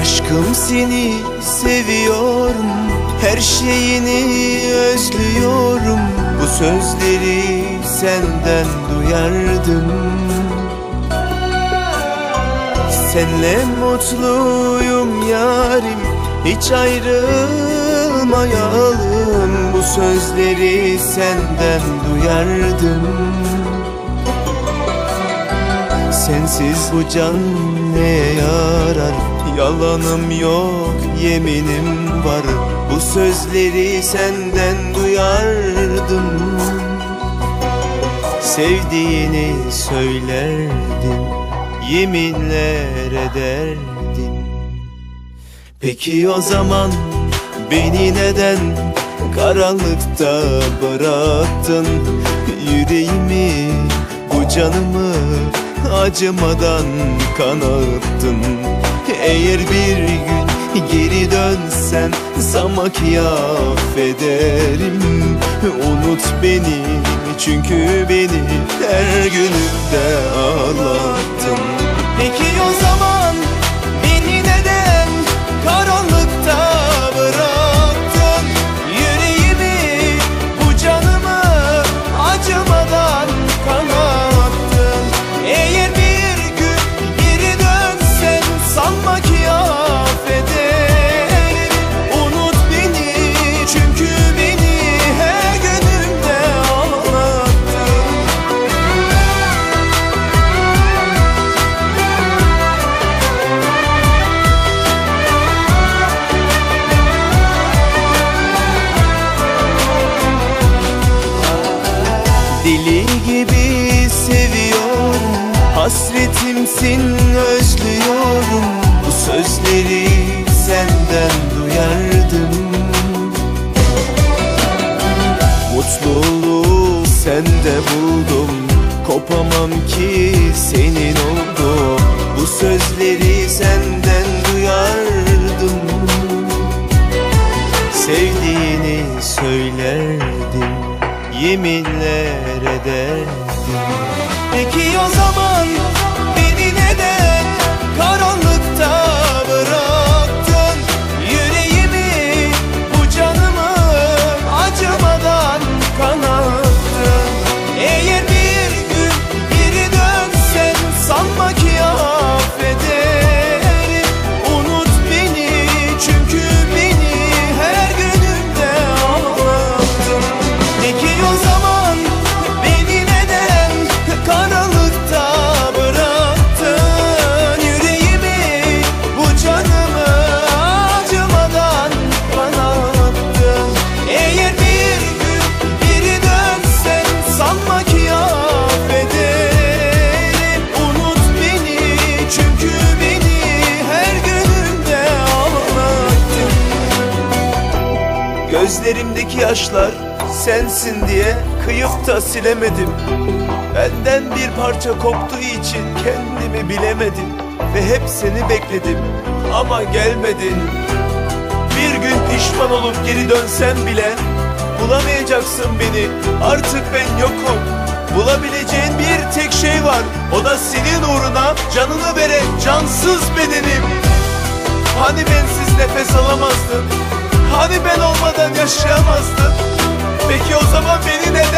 Aşkım seni seviyorum Her şeyini özlüyorum. Bu sözleri senden duyardım. Senle mutluyum yarim Hiç ayrılmayalım. Bu sözleri senden duyardım. Sensiz bu can ne yarar Yalanım yok yeminim var. Bu sözleri senden duyardım. Sevdiğini söylerdin Yeminler ederdin Peki o zaman beni neden karanlıkta bıraktın? Yüreğimi bu canımı acımadan kanattın. Eğer bir gün geri dönsen sana ki affederim. Unut beni çünkü beni her günümde ağlattın. Peki o zaman Deli gibi seviyorum. Hasretimsin özlüyorum. Bu sözleri senden duyardım. Mutluluğu sende buldum. Kopamam ki senin oldum Bu sözleri senden duyardım. Sevdiğini söylerdin Yeminler ederdin Peki o zaman Gözlerimdeki yaşlar sensin diye kıyıp da silemedim. Benden bir parça koptuğu için kendimi bilemedim Ve hep seni bekledim ama gelmedin. Bir gün pişman olup geri dönsem bile Bulamayacaksın beni. Artık ben yokum. Bulabileceğin bir tek şey var. O da senin uğruna canını veren cansız bedenim. Hani bensiz nefes alamazdın Hani ben olmadan yaşayamazdın Peki o zaman beni neden